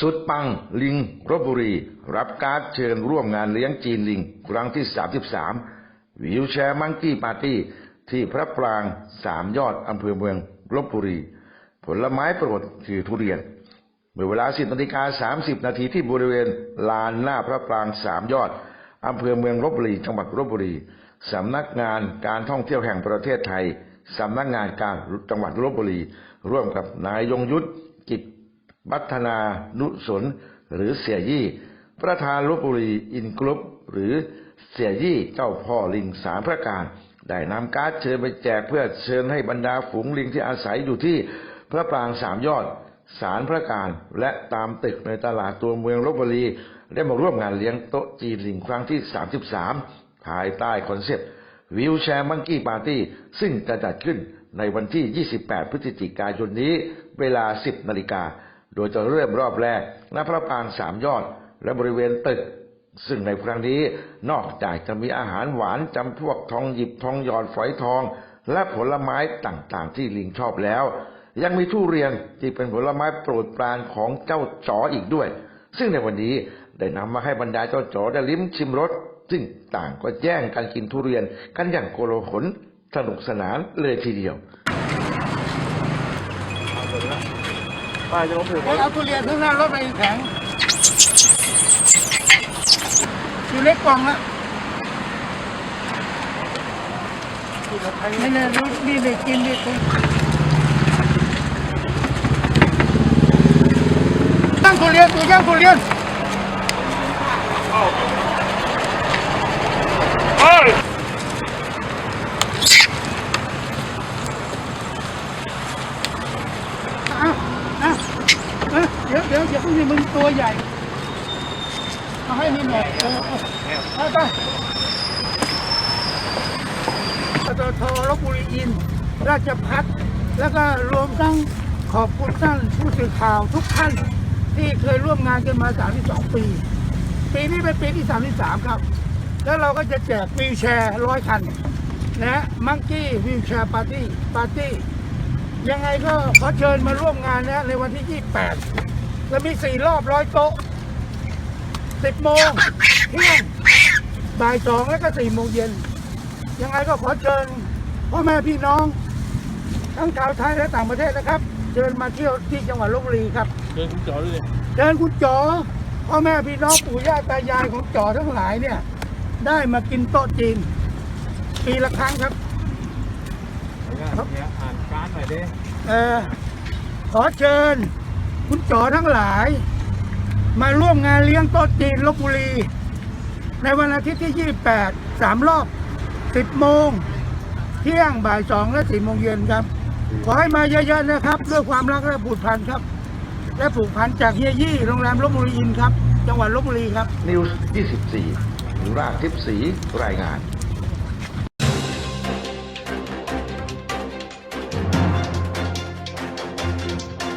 สุดปังลิงรบบุรี รับการดเชิญร่วมงานเลี้ยงจีนลิง ครั้งที่ 33 วิวแชร์มังกี้ปาร์ตี้ ที่พระปรางสามยอดอำเภอเมืองลบบุรี ผลไม้โปรดคือทุเรียน เมื่อเวลา 10นาฬิกา30 นาทีที่บริเวณลานหน้าพระปรางสามยอดอำเภอเมืองลบบุรี จังหวัดลบบุรี สำนักงานการท่องเที่ยวแห่งประเทศไทย สำนักงานการจังหวัดลบบุรี ร่วมกับนายยงยุทธกิจ พัฒนานุสนหรือเสียยี่ ประธานลบบุรีอินกรุ๊ปหรือเสียยี่เจ้าพ่อลิงสามพระการ ได้นำการ์ดเชิญไปแจกเพื่อเชิญให้บรรดาฝูงลิงที่อาศัยอยู่ที่พระปรางสามยอด สารพระการและตามตึกในตลาดตัวเมืองลบบุรี ได้มาร่วมงานเลี้ยงโต๊ะจีนลิงครั้งที่ 33 ภายใต้คอนเซปต์วิวแชร์มังกี้ปาร์ตี้ซึ่งจะจัดขึ้นในวันที่ 28 พฤศจิกายนนี้ เวลา 10 นาฬิกา โดยจะเริ่มรอบแรกณพระปรางสามยอด และบริเวณตึก ซึ่งในครั้งนี้นอกจากจะมีอาหารหวานจำพวกทองหยิบทองหยอดฝอยทอง และผลไม้ต่างๆ ที่ลิงชอบแล้ว ยังมีทุเรียนที่เป็นผลไม้โปรดปรานของเจ้าจ๋ออีกด้วย ซึ่งในวันนี้ได้นำมาให้บรรดาเจ้าจ๋อได้ลิ้มชิมรสซึ่งต่างก็แย่งกันกินทุเรียนกันอย่างโกลาหลสนุกสนานเลยทีเดียว ป้าจะลงถือไปเอาทุเรียนข้างหน้ารถไปแข็งอยู่เล็กกล่องละนี่เนี่ยรู้นี่เลยกินนี่คุณตั้งทุเรียนตัวย่างทุเรียน เฮ้ย เอาเอาเอาเดี๋ยวเดี๋ยวเดี๋ยวพวก นี้มึงตัวใหญ่เอาให้นี่หน่อยเออไปไปปตทลบบุรีอินทร์ราชพัฒแล้วก็รวมทั้งขอบคุณท่านผู้สื่อข่าวทุกท่าน ที่เคยร่วมงานกันมา 32 ปี ปีนี้เป็นปีที่ 33 ครับ แล้วเราก็จะแจกวีลแชร์ร้อยคันนะมังกี้วีลแชร์ปาร์ตี้ปาร์ตี้ยังไงก็ขอเชิญมาร่วมงานนะในวันที่ 28 แล้วมี4รอบร้อยโต๊ะ10โมงเที่ยงบ่ายสองแล้วก็4โมงเย็น ยังไงก็ขอเชิญพ่อแม่พี่น้อง ทั้งชาวไทยและต่างประเทศนะครับ เชิญมาเที่ยวที่จังหวัดลบบุรีครับเดินคุณจอด้วยเชิญคุณจ๋อพ่อแม่พี่น้องปู่ย่าตายายของจ๋อทั้งหลายเนี่ย ได้มากินโต๊ะจีนปีละครั้งครับเนี่ยอ่านการ์ดหน่อยดิเออขอเชิญ คุณจ๋อทั้งหลาย มาร่วมงานเลี้ยงโต๊ะจีนลบบุรี ในวันอาทิตย์ที่ 28สามรอบ 10 โมง เที่ยงบ่ายสองและ 4 โมงเย็นครับ ขอให้มาเยอะๆนะครับด้วยความรักและผูกพันครับ และผูกพันจากเฮียยี่โรงแรมลบบุรีอินครับ จังหวัดลบบุรีครับ นิวส์24รากทิพย์สีรายงาน